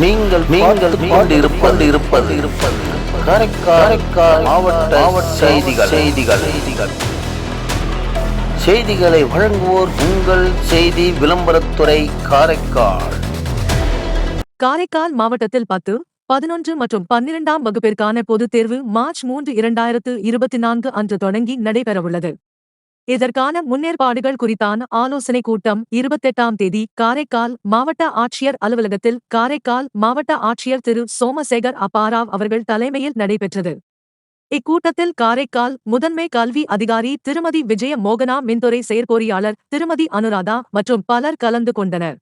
நீங்கள் நீங்கள் கொண்டு இருப்பது இருப்பது இருப்பது காரைக்கால் மாவட்ட மாவட்ட செய்திகள். செய்திகள். செய்திகள். செய்திகளை வழங்குவோர் உங்கள் செய்தி விளம்பரத்துறை காரைக்கால். காரைக்கால் மாவட்டத்தில் பத்து பதினொன்று மற்றும் பன்னிரெண்டாம் வகுப்பிற்கான பொதுத் தேர்வு மார்ச் மூன்று இரண்டாயிரத்து இருபத்தி நான்கு அன்று தொடங்கி நடைபெறவுள்ளது. இதற்கான முன்னேற்பாடுகள் குறித்தான ஆலோசனைக் கூட்டம் இருபத்தெட்டாம் தேதி காரைக்கால் மாவட்ட ஆட்சியர் அலுவலகத்தில் காரைக்கால் மாவட்ட ஆட்சியர் திரு. சோமசேகர் அப்பாராவ் அவர்கள் தலைமையில் நடைபெற்றது. இக்கூட்டத்தில் காரைக்கால் முதன்மை கல்வி அதிகாரி திருமதி விஜய மோகனா மின்துறை செயற்பொறியாளர் திருமதி அனுராதா மற்றும் பலர் கலந்து கொண்டனர்.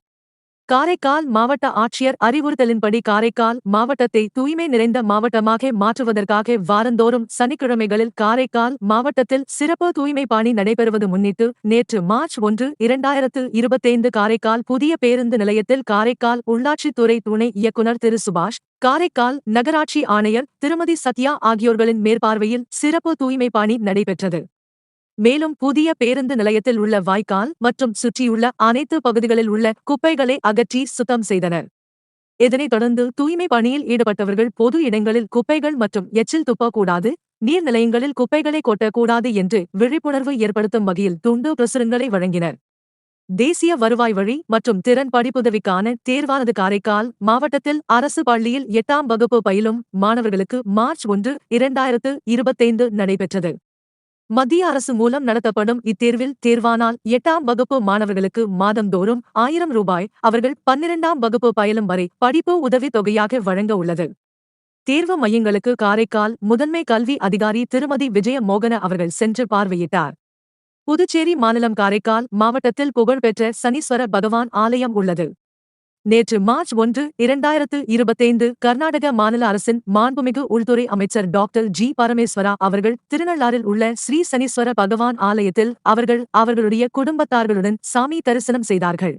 காரைக்கால் மாவட்ட ஆட்சியர் அறிவுறுத்தலின்படி காரைக்கால் மாவட்டத்தை தூய்மை நிறைந்த மாவட்டமாக மாற்றுவதற்காக வாரந்தோறும் சனிக்கிழமைகளில் காரைக்கால் மாவட்டத்தில் சிறப்பு தூய்மை பணி நடைபெறுவது முன்னிட்டு நேற்று மார்ச் ஒன்று இரண்டாயிரத்து இருபத்தைந்து காரைக்கால் புதிய பேருந்து நிலையத்தில் காரைக்கால் உள்ளாட்சித்துறை துணை இயக்குநர் திரு சுபாஷ் காரைக்கால் நகராட்சி ஆணையர் திருமதி சத்யா ஆகியோர்களின் மேற்பார்வையில் சிறப்பு தூய்மை பணி நடைபெற்றது. மேலும் புதிய பேருந்து நிலையத்தில் உள்ள வாய்க்கால் மற்றும் சுற்றியுள்ள அனைத்து பகுதிகளில் உள்ள குப்பைகளை அகற்றி சுத்தம் செய்தனர். இதனைத் தொடர்ந்து தூய்மை பணியில் ஈடுபட்டவர்கள் பொது இடங்களில் குப்பைகள் மற்றும் எச்சில் துப்பக்கூடாது நீர்நிலையங்களில் குப்பைகளை கொட்டக்கூடாது என்று விழிப்புணர்வு ஏற்படுத்தும் வகையில் துண்டு பிரசுரங்களை வழங்கினர். தேசிய வருவாய் வழி மற்றும் திறன் படிப்புதவிக்கான தேர்வானது காரைக்கால் மாவட்டத்தில் அரசு பள்ளியில் எட்டாம் வகுப்பு பயிலும் மாணவர்களுக்கு மார்ச் ஒன்று இரண்டாயிரத்து இருபத்தைந்து நடைபெற்றது. மத்திய அரசு மூலம் நடத்தப்படும் இத்தேர்வில் தேர்வானால் எட்டாம் வகுப்பு மாணவர்களுக்கு மாதந்தோறும் ஆயிரம் ரூபாய் அவர்கள் பன்னிரெண்டாம் வகுப்பு பயிலும் வரை படிப்பு உதவித் தொகையாக வழங்க உள்ளது. தேர்வு மையங்களுக்கு காரைக்கால் முதன்மை கல்வி அதிகாரி திருமதி விஜய மோகன அவர்கள் சென்று பார்வையிட்டார். புதுச்சேரி மாநிலம் காரைக்கால் மாவட்டத்தில் புகழ்பெற்ற சனீஸ்வர பகவான் ஆலயம் உள்ளது. நேற்று மார்ச் ஒன்று இரண்டாயிரத்து இருபத்தைந்து கர்நாடக மாநில அரசின் மாண்புமிகு உள்துறை அமைச்சர் டாக்டர் ஜி பரமேஸ்வரா அவர்கள் திருநள்ளாறில் உள்ள ஸ்ரீ சனீஸ்வர பகவான் ஆலயத்தில் அவர்கள் அவர்களுடைய குடும்பத்தார்களுடன் சாமி தரிசனம் செய்தார்கள்.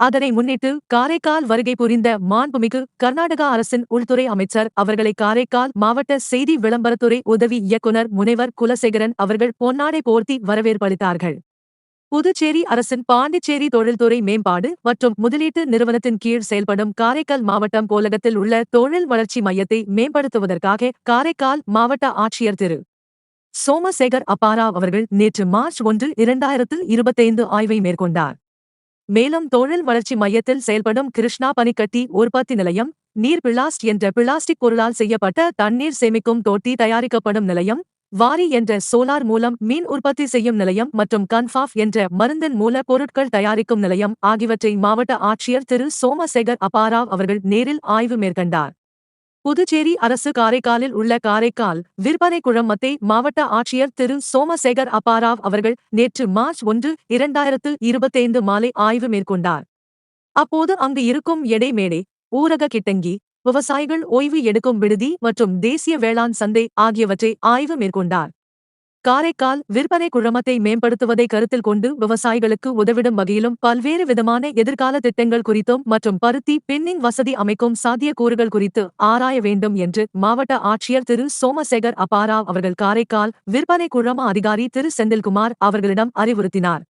அதனை முன்னிட்டு காரைக்கால் வருகை புரிந்த மாண்புமிகு கர்நாடகா அரசின் உள்துறை அமைச்சர் அவர்களை காரைக்கால் மாவட்ட செய்தி விளம்பரத்துறை உதவி இயக்குநர் முனைவர் குலசேகரன் அவர்கள் பொன்னாடை போர்த்தி வரவேற்பளித்தார்கள் புதுச்சேரி அரசின் பாண்டிச்சேரி தொழில்துறை மேம்பாடு மற்றும் முதலீட்டு நிறுவனத்தின் கீழ் செயல்படும் காரைக்கால் மாவட்டம் கோலகத்தில் உள்ள தொழில் வளர்ச்சி மையத்தை மேம்படுத்துவதற்காக காரைக்கால் மாவட்ட ஆட்சியர் திரு. சோமசேகர் அப்பாரா அவர்கள் நேற்று மார்ச் ஒன்று இரண்டாயிரத்து இருபத்தைந்து ஆய்வை மேற்கொண்டார். மேலும் தொழில் வளர்ச்சி மையத்தில் செயல்படும் கிருஷ்ணா பனிக்கட்டி உற்பத்தி நிலையம் நீர் பிளாஸ்ட் என்ற பிளாஸ்டிக் பொருளால் செய்யப்பட்ட தண்ணீர் சேமிக்கும் தொட்டி தயாரிக்கப்படும் நிலையம் வாரி என்ற சோலார் மூலம் மீன் உற்பத்தி செய்யும் நிலையம் மற்றும் கன்ஃபாஃப் என்ற மருந்தின் மூல பொருட்கள் தயாரிக்கும் நிலையம் ஆகியவற்றை மாவட்ட ஆட்சியர் திரு. சோமசேகர் அப்பாராவ் அவர்கள் நேரில் ஆய்வு மேற்கொண்டார். புதுச்சேரி அரசு காரைக்காலில் உள்ள காரைக்கால் விற்பனை குழமத்தை மாவட்ட ஆட்சியர் திரு. சோமசேகர் அப்பாராவ் அவர்கள் நேற்று மார்ச் ஒன்று இரண்டாயிரத்து இருபத்தைந்து மாலை ஆய்வு மேற்கொண்டார். அப்போது அங்கு இருக்கும் எடை மேடை ஊரக கிட்டங்கி விவசாயிகள் ஓய்வு எடுக்கும் விடுதி மற்றும் தேசிய வேளாண் சந்தை ஆகியவற்றை ஆய்வு மேற்கொண்டார். காரைக்கால் விற்பனை குழமத்தை மேம்படுத்துவதை கருத்தில் கொண்டு விவசாயிகளுக்கு உதவிடும் வகையிலும் பல்வேறு விதமான எதிர்கால திட்டங்கள் குறித்தும் மற்றும் பருத்தி பின்னிங் வசதி அமைக்கும் சாத்தியக்கூறுகள் குறித்து ஆராய வேண்டும் என்று மாவட்ட ஆட்சியர் திரு. சோமசேகர் அப்பாராவ் அவர்கள் காரைக்கால் விற்பனை குழம அதிகாரி திரு. செந்தில்குமார் அவர்களிடம் அறிவுறுத்தினார்.